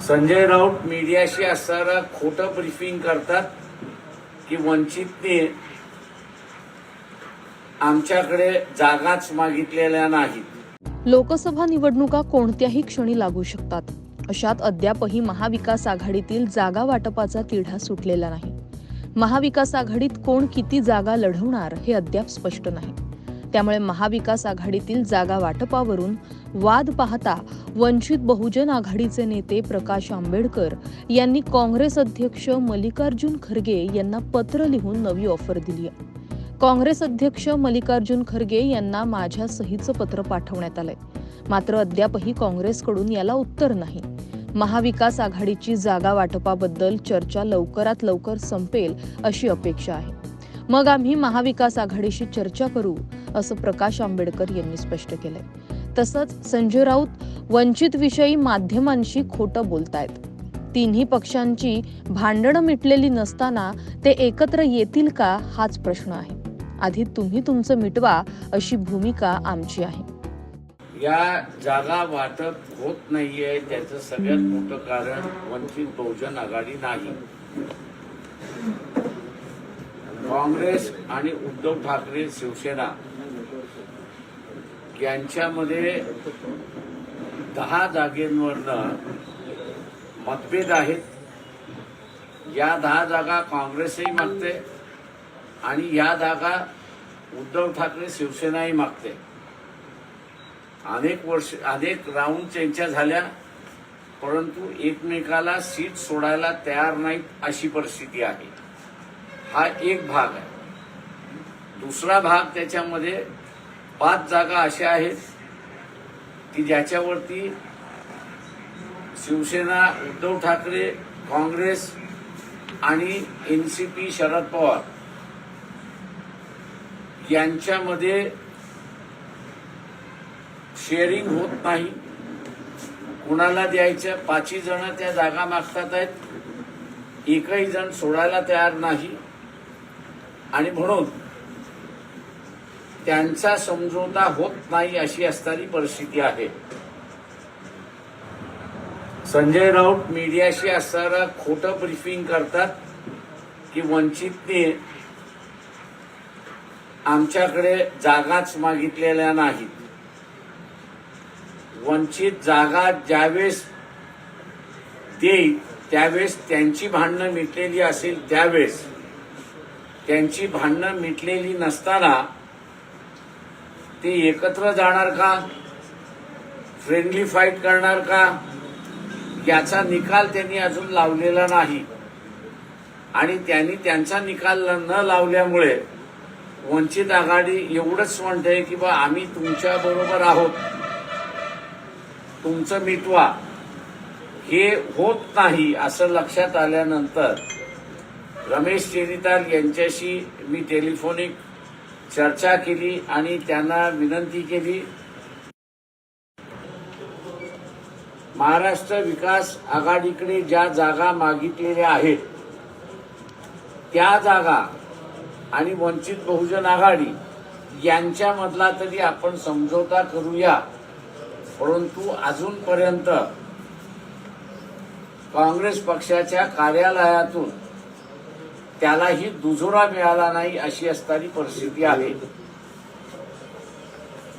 संजय राऊत मीडियाशी असणारा खोटं ब्रीफिंग करतात की वंचितने आमच्याकडे जागाच मागितलेल्या नाहीत. लोकसभा निवडणुका कोणत्याही क्षणी लागू शकतात. अशात अद्यापही महाविकास आघाडीतील जागा वाटपाचा तिढा सुटलेला नाही. महाविकास आघाडीत कोण किती जागा लढवणार हे अद्याप स्पष्ट नाही. त्यामुळे महाविकास आघाडीतील जागा वाटपावरून वाद पाहता वंचित बहुजन आघाडीचे नेते प्रकाश आंबेडकर यांनी काँग्रेस अध्यक्ष मल्लिकार्जुन खरगे यांना पत्र लिहून नवी ऑफर दिली आहे. काँग्रेस अध्यक्ष मल्लिकार्जुन खरगे यांना माझ्या सहीचं पत्र पाठवण्यात आलंय. मात्र अद्यापही काँग्रेसकडून याला उत्तर नाही. महाविकास आघाडीची जागा वाटपाबद्दल चर्चा लवकरात लवकर संपेल अशी अपेक्षा आहे. मग आम्ही महाविकास आघाडीशी चर्चा करू. असं प्रकाश आंबेडकर यांनी स्पष्ट केलंय. तसंच संजय राऊत वंचित विषयी माध्यमांशी खोटं बोलतायत. तिन्ही पक्षांची भांडणं मिटलेली नसताना ते एकत्र येतील का हाच प्रश्न आहे. आधी तुम्ही तुमचं मिटवा अशी भूमिका आमची आहे. या जागा वाटप होत नाहीये त्याचं सगळ्यात मोठं कारण वंचित बहुजन आघाडी नाही. काँग्रेस आणि उद्धव ठाकरे शिवसेना यांच्यामध्ये दहा जागेंवरनं मतभेद आहेत. या दहा जागा काँग्रेसही मागते आणि या जागा उद्धव ठाकरे शिवसेनाही मागते. अनेक वर्ष अनेक राऊंड त्यांच्या झाल्या परंतु एकमेकाला सीट सोडायला तयार नाहीत अशी परिस्थिती आहे. हा एक भाग आहे. दुसरा भाग त्याच्यामध्ये पाच जागा अशा आहेत की ज्याच्यावरती शिवसेना उद्धव ठाकरे काँग्रेस आणि N C P Sharad Pawar यांच्यामध्ये शेअरिंग होत नाही. कुणाला द्यायचं? पाचही जण त्या जागा मागतात आहेत. एकही जण सोडायला तयार नाही. आणि म्हणून त्यांचा समझोता होत नाही अशी असणारी परिस्थिती आहे. संजय राऊत मीडियाशी असणारा खोटं ब्रीफिंग करतात की वंचितने आमच्याकडे जागाच मागितलेल्या नाहीत. वंचित जागा ज्यावेळेस देईल त्यावेळेस त्यांची भांडणं मिटलेली असेल त्यावेळेस त्यांची भांडणं मिटलेली नसताना ते एकत्र जाणार का? फ्रेंडली फाईट करणार का? याचा निकाल त्यांनी अजून लावलेला नाही. आणि त्यांनी त्यांचा निकाल न लावल्यामुळे वंचित आघाडी एवढंच म्हणते की बा आम्ही तुमच्या बरोबर आहोत. तुमचं मिटवा. हे होत नाही असं लक्षात आल्यानंतर रमेश चेनिताल यांच्याशी मी टेलिफोनिक चर्चा केली आणि त्यांना विनंती केली. महाराष्ट्र विकास आघाडीकडे ज्या जागा मागितलेल्या आहेत त्या जागा आणि वंचित बहुजन आघाडी यांच्यामधला तरी आपण समझोता करूया. परंतु अजूनपर्यंत काँग्रेस पक्षाच्या कार्यालयातून त्यालाही दुजोरा मिळाला नाही अशी असणारी परिस्थिती आहे.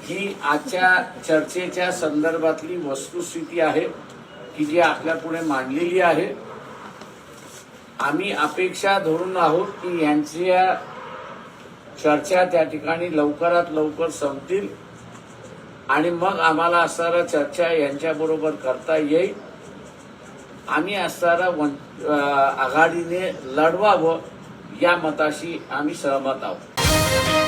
ही आजच्या चर्चेच्या संदर्भातली वस्तुस्थिती आहे की जी आपल्या पुढे मांडलेली आहे. आम्ही अपेक्षा धरून आहोत की यांच्या चर्चा त्या ठिकाणी लवकरात लवकर संपतील आणि मग आम्हाला असणारा चर्चा यांच्याबरोबर करता येईल. आम्ही असणारा आघाडीने लढवावं या मताशी आम्ही सहमत आहोत.